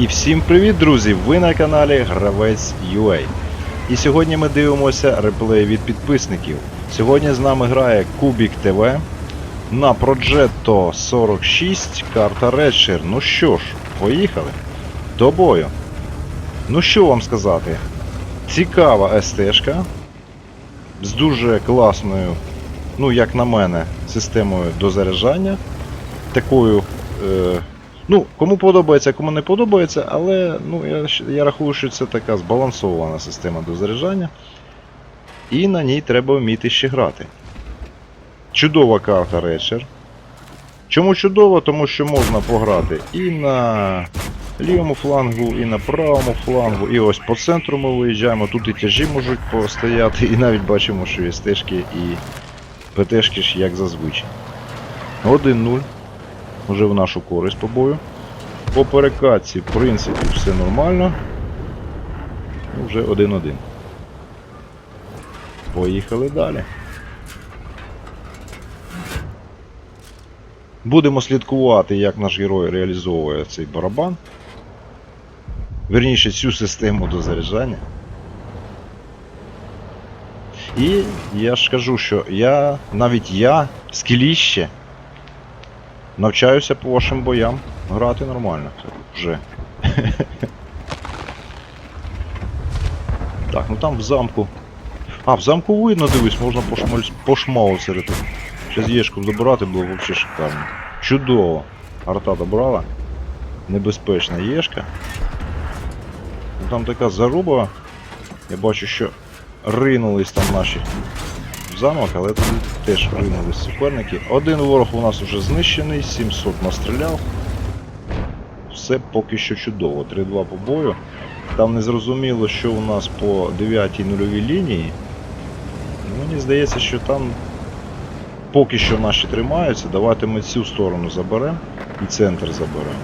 І всім привіт, друзі! Ви на каналі Гравець UA. І сьогодні ми дивимося реплей від підписників. Сьогодні з нами грає Кубік ТВ на Progetto 46 карта Redshirt. Ну що ж, поїхали. До бою. Ну що вам сказати? Цікава СТшка з дуже класною, ну як на мене, системою дозаряджання. Такою. Е, Ну, кому подобається, кому не подобається, але ну, я, я рахую, що це така збалансована система дозаряджання. І на ній треба вміти ще грати. Чудова карта Redshirt. Чому чудова? Тому що можна пограти і на лівому флангу, і на правому флангу, і ось по центру ми виїжджаємо. Тут і тяжі можуть постояти, і навіть бачимо, що є стежки і ПТшки ж як зазвичай. 1-0 вже в нашу користь по бою. По перекатці, в принципі, все нормально. Ну, Вже 1-1. Поїхали далі. Будемо слідкувати, як наш герой реалізовує цей барабан. Верніше цю систему дозаряджання. І я ж кажу, що я, навіть я, скіліще, Навчаюся по вашим боям. Грати нормально. Вже. Так, ну там в замку. А, в замку видно, дивись, можна пошмаль... пошмауцерити. Зараз єшку добирати було взагалі шикарно. Чудово. Арта добрала. Небезпечна єшка. Ну, Там така заруба. Я бачу, що ринулись там наші замок, але тут теж ринулись суперники. Один ворог у нас вже знищений, 700 настріляв. Все поки що чудово. 3-2 по бою. Там не зрозуміло, що у нас по 9 нульовій лінії. Мені здається, що там поки що наші тримаються. Давайте ми цю сторону заберемо і центр заберемо.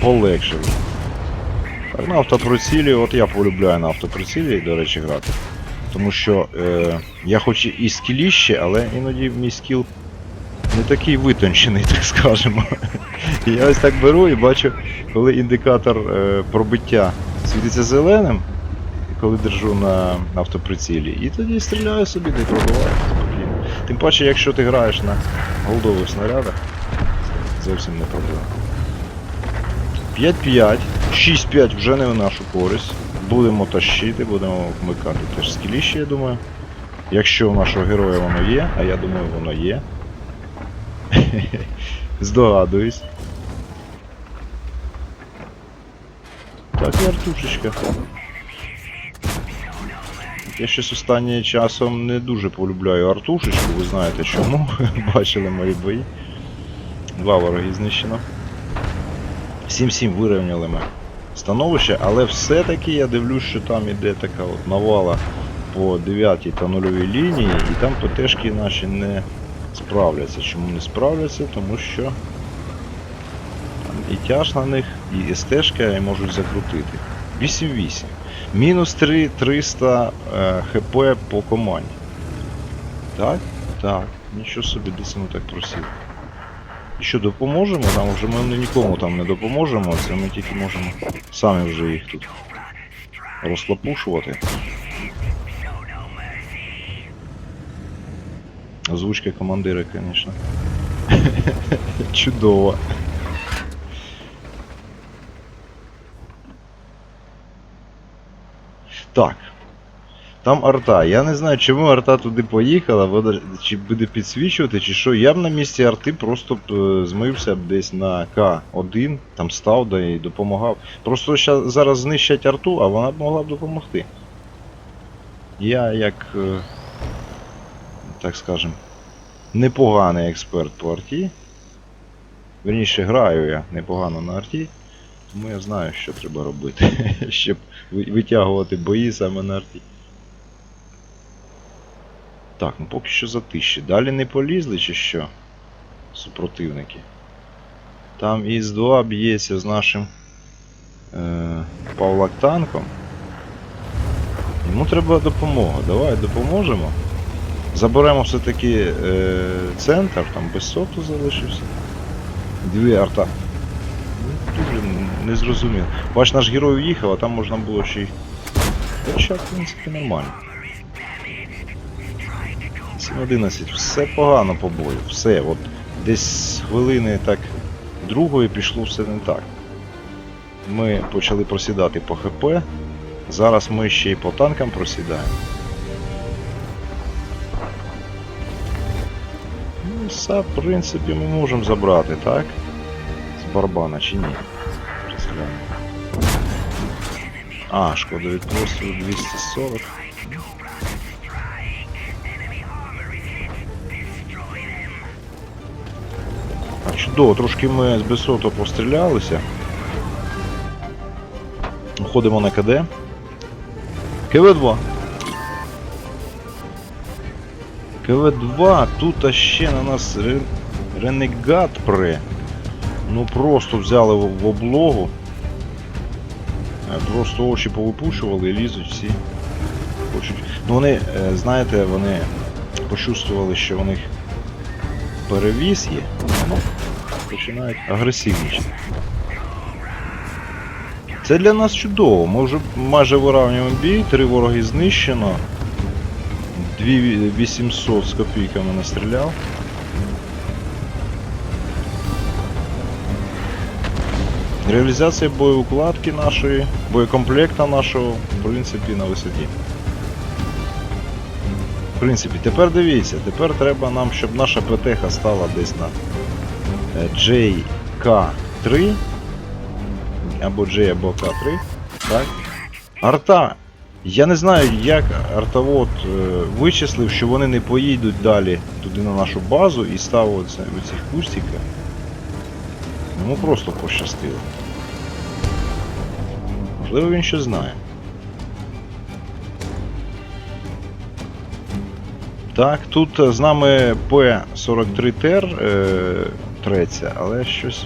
Полегше. Так, на автоприцілі, от я полюбляю на автоприцілі, до речі, грати. Тому що е, я хоч і скіліще, але іноді мій скіл не такий витончений, так скажемо. Я ось так беру і бачу, коли індикатор е, пробиття світиться зеленим, коли держу на автоприцілі, і тоді стріляю собі, не пробиваю спокійно. Тим паче, якщо ти граєш на голдових снарядах, зовсім не проблема. 5-5, 6-5 вже не в нашу користь. Будемо тащити, будемо вмикати теж скіліще, я думаю. Якщо у нашого героя воно є, а я думаю воно є. Здогадуюсь. Так, і артушечка. Я щось останнім часом не дуже полюбляю артушечку, ви знаєте чому. Бачили мої бої. Два вороги знищено. 7-7 вирівняли ми становище, але все-таки я дивлюсь, що там іде така от навала по 9 та 0 лінії, і там ПТшки наші не справляться. Чому не справляться? Тому що там і тяж на них, і СТшка і можуть закрутити. 8-8. Мінус 3 300 е, ХП по команді. Так? Так. Нічого собі, десь воно так просив. І що допоможемо? Там вже ми нікому там не допоможемо, це ми тільки можемо самі вже їх тут розлапушувати. Озвучка командира, звісно. Чудово. Так. Там арта. Я не знаю, чому арта туди поїхала, вона чи буде підсвічувати, чи що. Я б на місці арти просто б е, змився б десь на К1, там став да і допомагав. Просто зараз знищать арту, а вона б могла б допомогти. Я як, е, так скажем, непоганий експерт по арті. Верніше граю я непогано на арті, тому я знаю, що треба робити, щоб витягувати бої саме на арті. Так, ну поки що затиші. Далі не полізли чи що? Супротивники. Там ІС-2 б'ється з нашим е, Павлактанком. Йому треба допомога. Давай допоможемо. Заберемо все-таки е, центр, там без соту залишився. Дві арта. Ну, Дуже не зрозуміло. Бач, наш герой уїхав, а там можна було ще й. Хоча, в принципі, нормально. 7-11, все погано по бою, все. От десь хвилини так другої пішло все не так. Ми почали просідати по ХП. Зараз ми ще й по танкам просідаємо. Ну, все, в принципі, ми можемо забрати, так? З барбана чи ні? А, шкода від пострілу 240. Чудово, трошки ми з Бесото пострілялися. Ходимо на КД. КВ-2. КВ-2, тут ще на нас ре... Ренегат пре. Ну просто взяли в, облогу. Е, Просто очі повипушували і лізуть всі. Хочуть. Ну вони, е, знаєте, вони почувствували, що у них перевіз є. Починають агресивнічати. Це для нас чудово. Ми вже майже виравнюємо бій, три вороги знищено. 2800 з копійками настріляв. Реалізація боєукладки нашої, боєкомплекта нашого, в принципі, на висоті. В принципі, тепер дивіться, тепер треба нам, щоб наша ПТХ стала десь на JK3 або J або K3. Так? Арта. Я не знаю, як артовод е, вичислив, що вони не поїдуть далі туди на нашу базу і став оце, в цих кустиках. Йому просто пощастило. Можливо, він щось знає. Так, тут е, з нами П-43 Тер е, треться, але щось.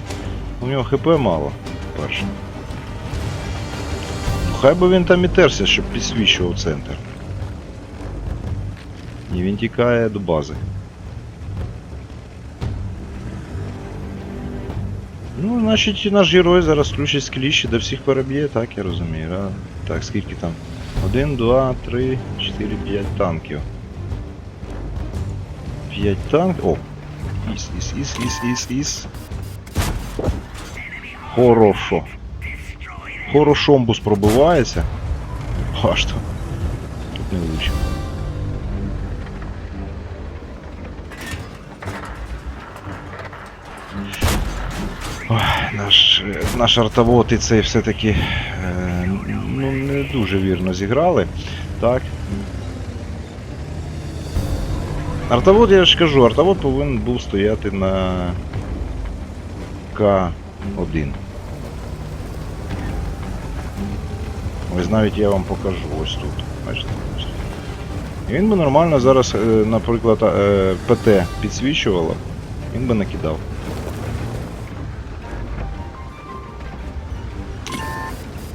У нього ХП мало, перше. Ну, хай би він там і терся, щоб підсвічував центр. І він тікає до бази. Ну, значить, наш герой зараз включить скліщі, до всіх переб'є, так я розумію. Да? Так, скільки там? 1, 2, 3, 4, 5 танків. 5 танків. О! Іс, іс, іс, іс, іс, іс. Хорошо. Хорошомбус пробивається. Аж то. Тут не влучив. Наш, наш артовод і цей все-таки е, ну, не дуже вірно зіграли. Так. Артовод, я ж кажу, артовод повинен був стояти на К1. Ось навіть я вам покажу ось тут. Бачите? ось. І він би нормально зараз, е, наприклад, е, ПТ підсвічувало, він би накидав.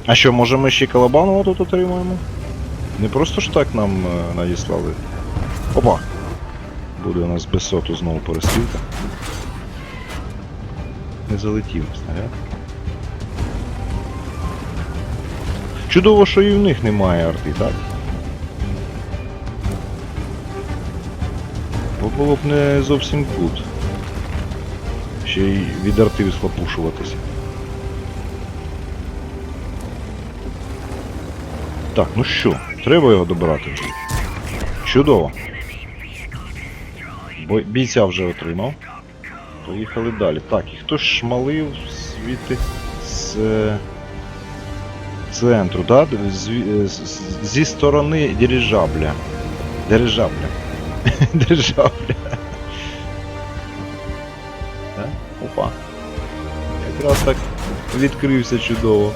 А що, може ми ще Калабанова тут отримаємо? Не просто ж так нам е, надіслали. Опа! Буде у нас без соту знову перестрілка. Не залетів снаряд. Чудово, що і в них немає арти, так? Бо було б не зовсім гуд. Ще й від арти відхлопушуватися. Так, ну що, треба його добирати вже. Чудово. Бо бійця вже отримав. Поїхали далі. Так, і хто ж шмалив звідти з е, центру, да? Е, з- зі сторони дирижабля. Дирижабля. Дирижабля. Да? Опа. Якраз так відкрився чудово.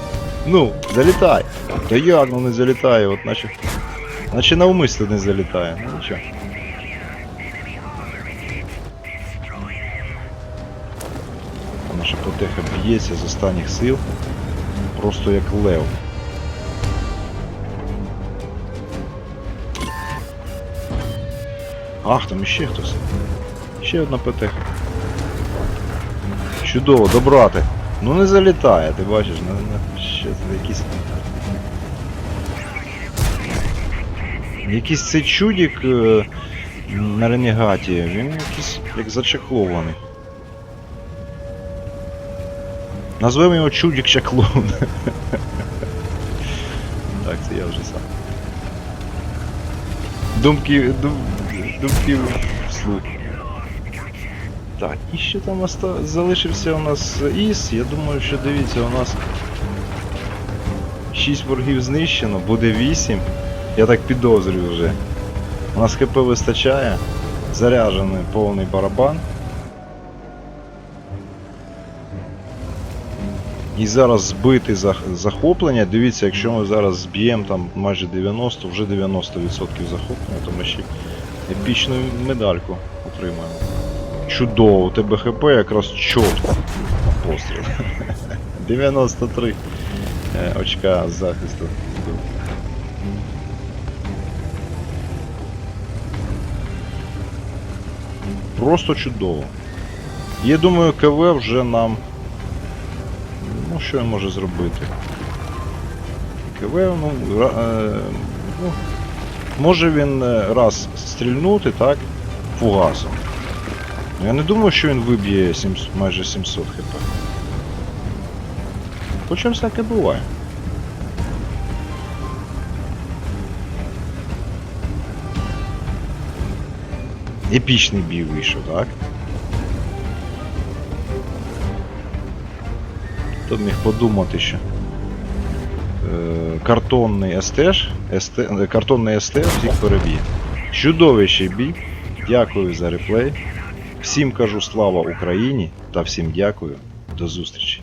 Ну, залітай! Та як ну не залітає, от наче. Наче навмисно не залітає. Ну нічого. Наша б'ється з останніх сил. Просто як лев. Ах, там іще хтось. Ще одна потеха. Чудово, добрати. Ну не залітає, ти бачиш, ну, ну що це якийсь. Якийсь цей чудік е, на ренегаті, він якийсь як зачеклований. Назвемо його чудік чаклун. так, це я вже сам. Думки. Дум, думки вслух. Так, і ще там оста... залишився у нас ІС. Я думаю, що дивіться, у нас 6 ворогів знищено, буде 8. Я так підозрюю вже. У нас ХП вистачає. Заряджений повний барабан. І зараз збити захоплення. Дивіться, якщо ми зараз зб'ємо там майже 90, вже 90% захоплення, то ми ще епічну медальку отримаємо. Чудово, у тебе ХП якраз чітко на постріл. 93 е, очка захисту. Просто чудово. Я думаю, КВ вже нам. Ну, що він може зробити? КВ, ну, е, ну може він е, раз стрільнути, так? Фугасом. Я не думаю, що він виб'є 700, майже 700 хп. Хоча всяке буває. Епічний бій вийшов, так? Хто міг подумати, що е, картонний СТ, СТ, е, картонний СТ всіх переб'є. Чудовий бій. Дякую за реплей. Всім кажу слава Україні та всім дякую. До зустрічі.